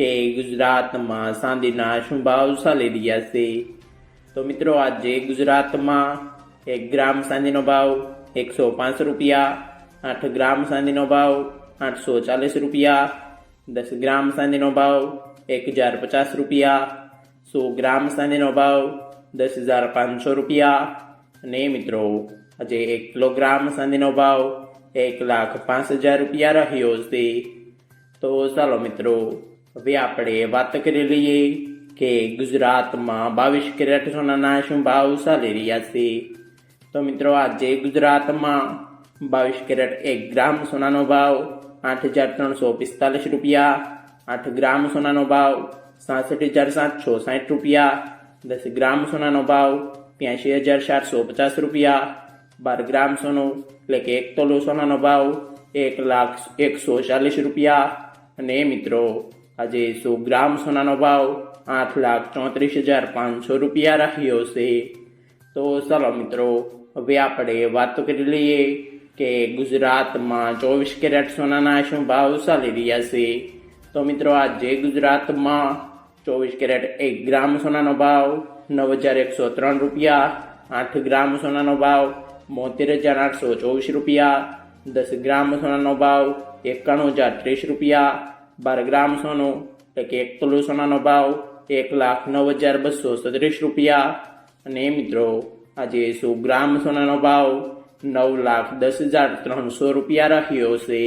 કે ગુજરાતમાં ચાંદીના શું ભાવ ચાલી રહ્યા છે. તો મિત્રો, આજે ગુજરાતમાં એક ગ્રામ ચાંદીનો ભાવ એકસો પાંચ રૂપિયા, આઠ ગ્રામ ચાંદીનો ભાવ આઠસો ચાલીસ રૂપિયા, દસ ગ્રામ ચાંદીનો ભાવ એક હજાર પચાસ રૂપિયા, સો ગ્રામ ચાંદીનો ભાવ દસ હજાર પાંચસો રૂપિયા. અને મિત્રો, આજે એક કિલોગ્રામ ચાંદીનો ભાવ એક લાખ પાંચ હજાર રૂપિયા રહ્યો છે. તો ચાલો મિત્રો હવે આપણે વાત કરી લઈએ કે ગુજરાતમાં બાવીસ કેરેટ સોનાના શું ભાવ ચાલી રહ્યા છે. તો મિત્રો, આજે ગુજરાતમાં બાવીસ કેરેટ એક ગ્રામ સોનાનો ભાવ આઠ હજાર ત્રણસો પિસ્તાલીસ રૂપિયા, આઠ ગ્રામ સોનાનો ભાવ સાસઠ હજાર સાતસો સાઠ રૂપિયા, દસ ગ્રામ સોનાનો ભાવ ત્યાંશી હજાર ચારસો પચાસ રૂપિયા, બાર ગ્રામ સોનું એટલે કે એક તોલો સોનાનો ભાવ એક લાખ એકસો ચાલીસ રૂપિયા. અને મિત્રો આજે સો ગ્રામ સોનાનો ભાવ આઠ લાખ ચોત્રીસ હજાર પાંચસો રૂપિયા રહ્યો છે. તો ચાલો મિત્રો, હવે આપણે વાત કરી લઈએ કે ગુજરાતમાં ચોવીસ કેરેટ સોનાના શું ભાવ ચાલી રહ્યા છે. તો મિત્રો, આજે ગુજરાતમાં ચોવીસ કેરેટ એક ગ્રામ સોનાનો ભાવ નવ હજાર એકસો ત્રણ રૂપિયા, આઠ ગ્રામ સોનાનો ભાવ બોતેર હજાર આઠસો ચોવીસ રૂપિયા, દસ ગ્રામ સોનાનો ભાવ એકાણું હજાર ત્રીસ રૂપિયા બાર ગ્રામ સોનું એટલે કે એક તોલું સોનાનો ભાવ એક લાખ નવ હજાર બસો સત્રીસ રૂપિયા. અને મિત્રો, આજે સો ગ્રામ સોનાનો ભાવ નવ લાખ દસ હજાર ત્રણસો રૂપિયા રહ્યો છે?